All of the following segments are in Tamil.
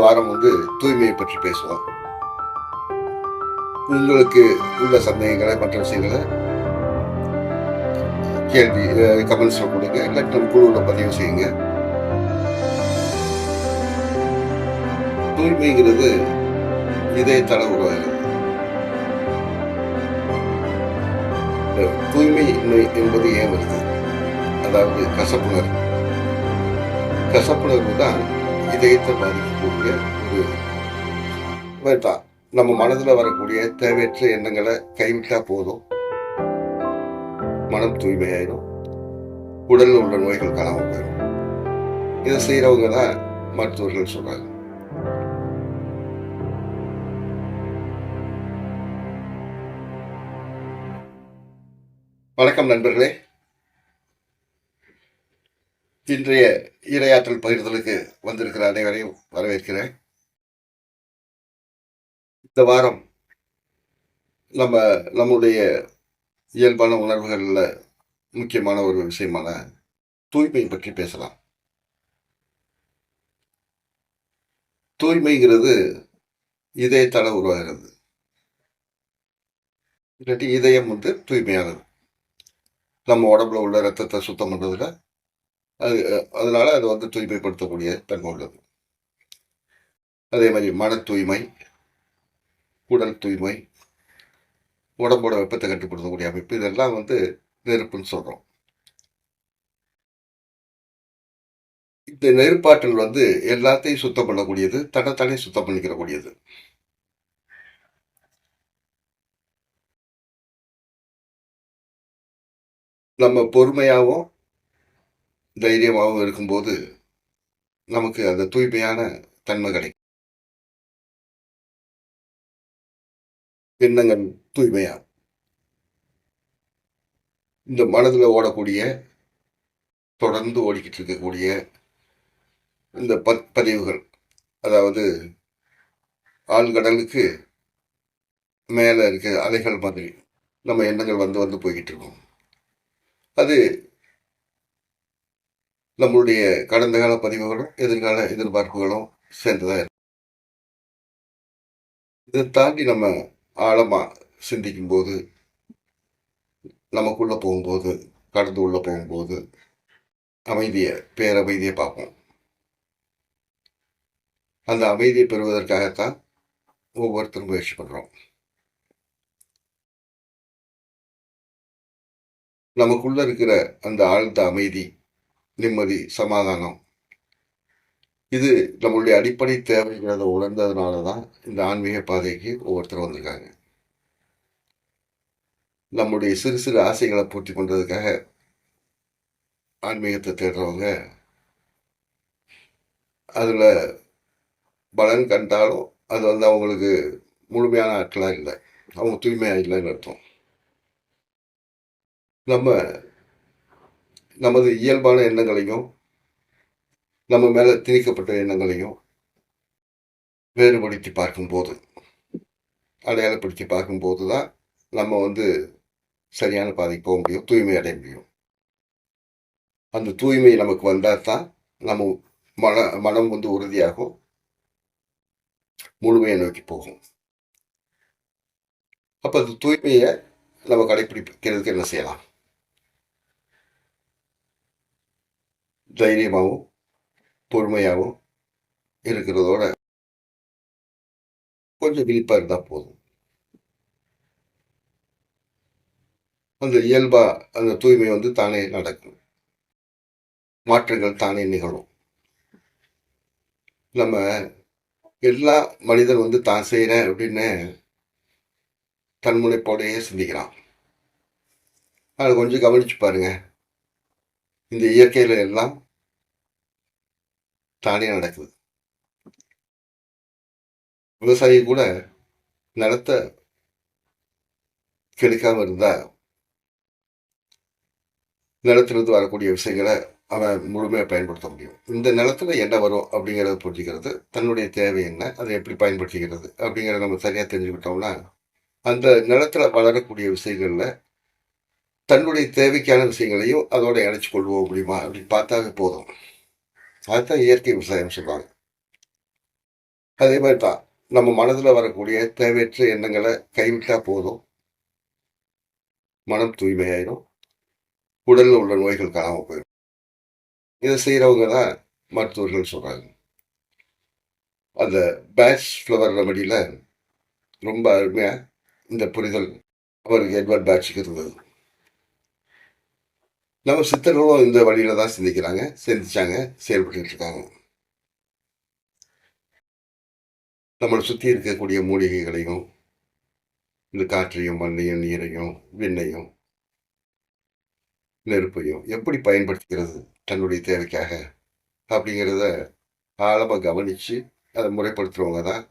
வாரம் வந்து தூய்மையை பற்றி பேசுவோம். உங்களுக்கு உள்ள சந்தேகங்களை மற்ற விஷயங்களை கேள்வி கமெண்ட்ஸ்ல கொடுங்க. இல்லாட்டி நம்ம குழுவில் பதிவு செய்யுங்க. தூய்மைங்கிறது இதயத்தள உருவாகிறது. தூய்மை என்பது ஏன் வருது? அதாவது கசப்புணர்வு. கசப்புணர்வு தான் இதயத்தை பாதிக்கக்கூடிய ஒரு வேண்டாம் நம்ம மனதில் வரக்கூடிய தேவையற்ற எண்ணங்களை கைவிட்டா போதும். மனம் தூய்மையாயிடும் உடலில் உள்ள நோய்கள் காணாமல் போயிடும் இதை செய்கிறவங்க தான் மருத்துவர்கள் சொல்றாங்க. வணக்கம் நண்பர்களே. இன்றைய இரையாற்றல் பகிர்தலுக்கு வந்திருக்கிற அனைவரையும் வரவேற்கிறேன். இந்த வாரம் நம்ம நம்முடைய இயல்பான உணர்வுகளில் முக்கியமான ஒரு விஷயமான தூய்மை பற்றி பேசலாம். தூய்மைங்கிறது இதயத்தால் உருவாகிறது. இல்லாட்டி இதயம் வந்து தூய்மையானது. நம்ம உடம்புல உள்ள ரத்தத்தை சுத்தம் பண்ணுறதுல அது அதனால அது வந்து தூய்மைப்படுத்தக்கூடிய தன்மை உள்ளது. அதே மாதிரி மன தூய்மை உடல் தூய்மை உடம்போட வெப்பத்தை கட்டுப்படுத்தக்கூடிய அமைப்பு இதெல்லாம் வந்து நெருப்புன்னு சொல்கிறோம் இந்த நெருப்பாற்றல் வந்து எல்லாத்தையும் சுத்தம் பண்ணக்கூடியது தன்னைத்தானே சுத்தம் பண்ணிக்கிற கூடியது நம்ம பொறுமையாகவும் தைரியமாகவும் இருக்கும்போது நமக்கு அந்த தூய்மையான தன்மை கிடைக்கும். எண்ணங்கள் தூய்மையா இந்த மனதில் ஓடக்கூடிய தொடர்ந்து ஓடிக்கிட்டு இருக்கக்கூடிய இந்த பத் பதிவுகள் அதாவது ஆழ்கடலுக்கு மேலே இருக்க அலைகள் மாதிரி நம்ம எண்ணங்கள் வந்து வந்து போய்கிட்டு இருக்கோம். அது நம்மளுடைய கடந்த கால பதிவுகளும் எதிர்கால எதிர்பார்ப்புகளும் சேர்ந்ததாக இருக்கும் இதை தாண்டி நம்ம ஆழமாக சிந்திக்கும் போது நமக்குள்ள போகும்போது கடந்து உள்ள போகும்போது அமைதியை பேரமைதியை பார்ப்போம். அந்த அமைதியை பெறுவதற்காகத்தான் ஒவ்வொருத்தரும் முயற்சி பண்ணுறோம் நமக்குள்ள இருக்கிற அந்த ஆழ்ந்த அமைதி நிம்மதி சமாதானம். இது நம்மளுடைய அடிப்படை தேவைங்கிறத உணர்ந்ததுனால தான் இந்த ஆன்மீக பாதைக்கு ஒவ்வொருத்தரும் வந்திருக்காங்க. நம்முடைய சிறு சிறு ஆசைகளை பூர்த்தி பண்ணுறதுக்காக ஆன்மீகத்தை தேடுறவங்க அதில் பலன் கண்டாலும் அது வந்து அவங்களுக்கு முழுமையான ஆட்களாக இல்லை. அவங்க தூய்மையாக இல்லைன்னு அர்த்தம். நம்ம நமது இயல்பான எண்ணங்களையும் நம்ம மேலே திணிக்கப்பட்ட எண்ணங்களையும் வேறுபடுத்தி பார்க்கும்போது அடையாளப்படுத்தி பார்க்கும்போது தான் நம்ம வந்து சரியான பாதைக்கு போக முடியும் தூய்மை அடைய முடியும். அந்த தூய்மை நமக்கு வந்தால் தான் நம்ம மன மனம் வந்து உறுதியாகும் முழுமையை நோக்கி போகும். அப்போ அந்த தூய்மையை நம்ம கடைப்பிடிக்கிறதுக்கு என்ன செய்யலாம்? தைரியமாகவும் பொறுமையாகவும் இருக்கிறதோட கொஞ்சம் விழிப்பாக இருந்தால் போதும். அந்த இயல்பா அந்த தூய்மை வந்து தானே நடக்கும். மாற்றங்கள் தானே நிகழும். நம்ம எல்லா மனிதன் வந்து தான் செய்கிறேன் அப்படின்னு தன்முனைப்போடையே சிந்திக்கிறான். அதை கொஞ்சம் கவனிச்சு பாருங்க. இந்த இயற்கையில எல்லாம் தானே நடக்குது. விவசாயி கூட நிலத்தை கெடுக்காம இருந்தா நிலத்திலிருந்து வரக்கூடிய விஷயங்களை அவன் முழுமையாக பயன்படுத்த முடியும். இந்த நிலத்துல என்ன வரும் அப்படிங்கிறத புரிஞ்சுக்கிறது. தன்னுடைய தேவை என்ன அதை எப்படி பயன்படுத்திக்கிறது அப்படிங்கிறத நம்ம சரியாக தெரிஞ்சுக்கிட்டோம்னா அந்த நிலத்துல வளரக்கூடிய விஷயங்கள்ல தன்னுடைய தேவைக்கான விஷயங்களையும் அதோட இணைச்சு கொள்வோம் முடியுமா அப்படின்னு பார்த்தாவே போதும். அதுதான் இயற்கை விவசாயம் சொல்றாங்க. அதே மாதிரி தான் நம்ம மனதில் வரக்கூடிய தேவையற்ற எண்ணங்களை கைவிட்டா போதும். மனம் தூய்மையாயிடும் உடலில் உள்ள நோய்கள் காணாமல் போயிடும் இதை செய்கிறவங்க தான் மருத்துவர்கள் சொல்கிறாங்க அந்த பேட்ச் ஃப்ளவர் ரெமடியில் ரொம்ப அருமையாக இந்த புரிதல் அவருக்கு எட்வர்ட் பேட்சுக்கு இருந்தது. நம்ம சித்தர்களும் இந்த வழியில தான் சிந்திக்கிறாங்க சிந்திச்சாங்க செயல்பட்டு இருக்காங்க. நம்மளை சுற்றி இருக்கக்கூடிய மூலிகைகளையும் இந்த காற்றையும் மண்ணையும் நீரையும் விண்ணையும் நெருப்பையும் எப்படி பயன்படுத்திக்கிறது தன்னுடைய தேவைக்காக அப்படிங்கிறத ஆழமாக கவனித்து அதை முறைப்படுத்துகிறவங்க தான்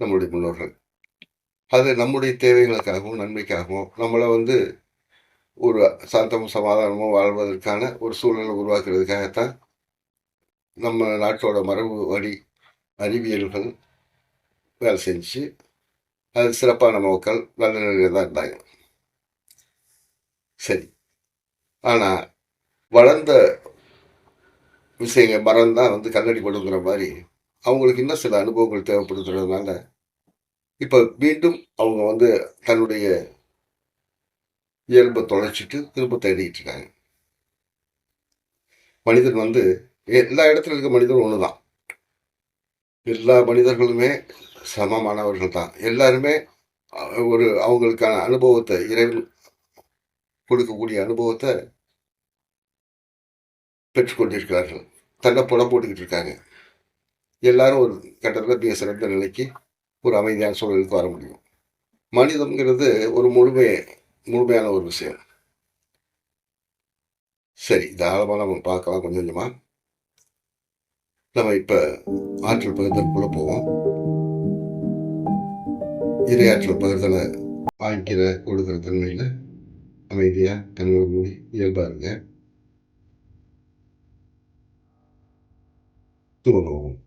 நம்மளுடைய முன்னோர்கள். அது நம்முடைய தேவைகளுக்காகவும் நன்மைக்காகவும் நம்மளை வந்து ஒரு சாந்தமும் சமாதானமும் வாழ்வதற்கான ஒரு சூழ்நிலை உருவாக்குறதுக்காகத்தான் நம்ம நாட்டோட மரபு வழி அறிவியல்கள் வேலை செஞ்சு அது சிறப்பான மக்கள் நல்ல நிலையில் தான் இருந்தாங்க. சரி. ஆனால் வளர்ந்த விஷயங்கள் மரம் தான் வந்து கண்ணடி படுங்கிற மாதிரி அவங்களுக்கு இன்னும் சில அனுபவங்கள் தேவைப்படுத்துறதுனால இப்போ மீண்டும் அவங்க வந்து தன்னுடைய இயல்பை தொலைச்சிட்டு திரும்ப தேடிட்டு இருக்காங்க. மனிதன் வந்து எல்லா இடத்துல இருக்க மனிதன் ஒன்று தான் எல்லா மனிதர்களுமே சமமானவர்கள் தான். எல்லாருமே ஒரு அவங்களுக்கான அனுபவத்தை இறைவன் கொடுக்கக்கூடிய அனுபவத்தை பெற்றுக்கொண்டிருக்கிறார்கள். தன்னை புடம் போட்டுக்கிட்டு இருக்காங்க. எல்லாரும் ஒரு கட்டத்தில் மிக சிறந்த நிலைக்கு ஒரு அமைதியான சூழலுக்கு வர முடியும். மனிதங்கிறது ஒரு முழுமை முழுமையான ஒரு விஷயம். சரி தாராளமாக நம்ம பார்க்கலாம் கொஞ்சம் கொஞ்சமா. நம்ம இப்போ ஆற்றல் பகிர்தலுக்குள்ள போவோம். இரையாற்றல் பகிர்தலை வாங்கிக்கிற கொடுக்குற தன்மையில் அமைதியாக கண்கள் மூடி இயல்பாக இருங்க. தூங்குவோம்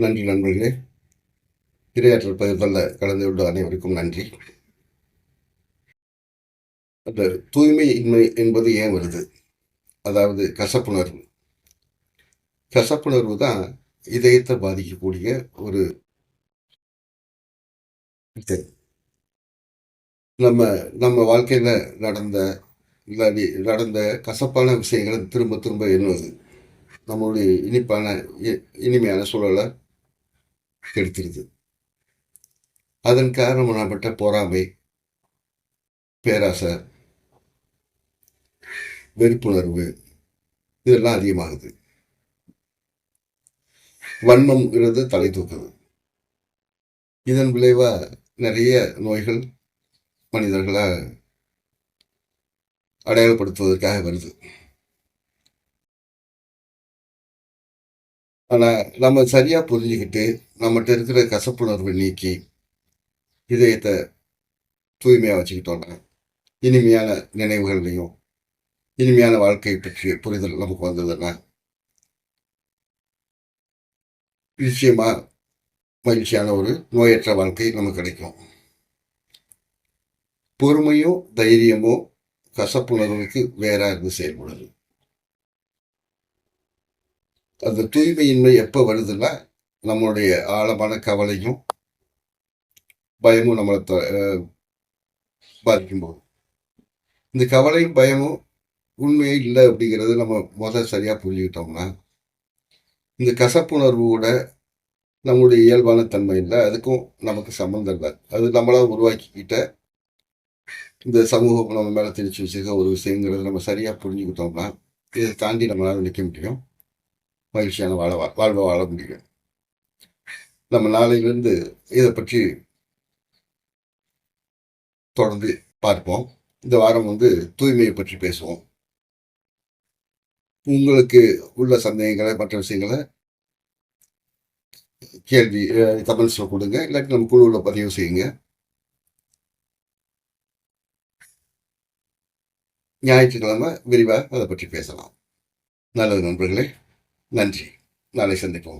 நன்றி நண்பர்களே. இரையாற்றல் பகிர்தலில் கலந்து கொண்ட அனைவருக்கும் நன்றி. அந்த தூய்மை இன்மை என்பது ஏன் வருது? அதாவது கசப்புணர்வு. கசப்புணர்வு தான் இதயத்தை பாதிக்கக்கூடிய ஒரு நம்ம நம்ம வாழ்க்கையில் நடந்த இல்லாடி நடந்த கசப்பான விஷயங்களை திரும்ப திரும்ப எண்ணுவது. நம்மளுடைய இனிப்பான இ- இனிமையான சூழலை கெடுத்துருது. அதன் காரணமானப்பட்ட பொறாமை பேராசை வெறுப்புணர்வு இதெல்லாம் அதிகமாகுது. வன்மம்ங்கிறது தலை தூக்குது. இதன் விளைவா நிறைய நோய்கள் மனிதர்களாக அடையாளப்படுத்துவதற்காக வருது. ஆனால் நம்ம சரியாக புரிஞ்சுக்கிட்டு நம்மகிட்ட இருக்கிற கசப்புணர்வை நீக்கி இதயத்தை தூய்மையாக வச்சுக்கிட்டோம்னா இனிமையான நினைவுகள்லையும் இனிமையான வாழ்க்கை பற்றிய புரிதல் நமக்கு வந்ததுன்னா நிச்சயமாக மகிழ்ச்சியான ஒரு நோயற்ற வாழ்க்கை நமக்கு கிடைக்கும். பொறுமையும் தைரியமும் கசப்புணர்வுக்கு வேற இருந்து செயல்படுது. அந்த தூய்மையின்மை எப்போ வருதுன்னா நம்மளுடைய ஆழமான கவலையும் பயமும் நம்மளை த- அஹ் பாதிக்கும்போது இந்த கவலையும் பயமும் உண்மையே இல்லை அப்படிங்கிறது நம்ம முதல் சரியாக புரிஞ்சுக்கிட்டோம்னா இந்த கசப்புணர்வு கூட நம்மளுடைய இயல்பான தன்மை இல்லை அதுக்கும் நமக்கு சம்மந்தம் இல்லை. அது நம்மளாக உருவாக்கிக்கிட்ட இந்த சமூகம் நம்ம மேலே திணிச்சு வச்சுக்க ஒரு விஷயங்கிறது நம்ம சரியாக புரிஞ்சுக்கிட்டோம்னா இதை தாண்டி நம்மளால் நிற்க முடியும். மகிழ்ச்சியான வாழ வா- வாழ்வை வாழ முடியும். நம்ம நாளையிலிருந்து இதை பற்றி தொடர்ந்து பார்ப்போம். இந்த வாரம் வந்து தூய்மையை பற்றி பேசுவோம். உங்களுக்கு உள்ள சந்தேகங்களை மற்ற விஷயங்களை கேள்வி கமெண்ட்ஸில் கொடுங்க. இல்லாட்டி நம்ம குழுவில் பதிவு செய்யுங்க. ஞாயிற்றுக்கிழமை விரிவாக அதை பற்றி பேசலாம். நல்லது நண்பர்களே. நன்றி. நாளை சந்திப்போம்.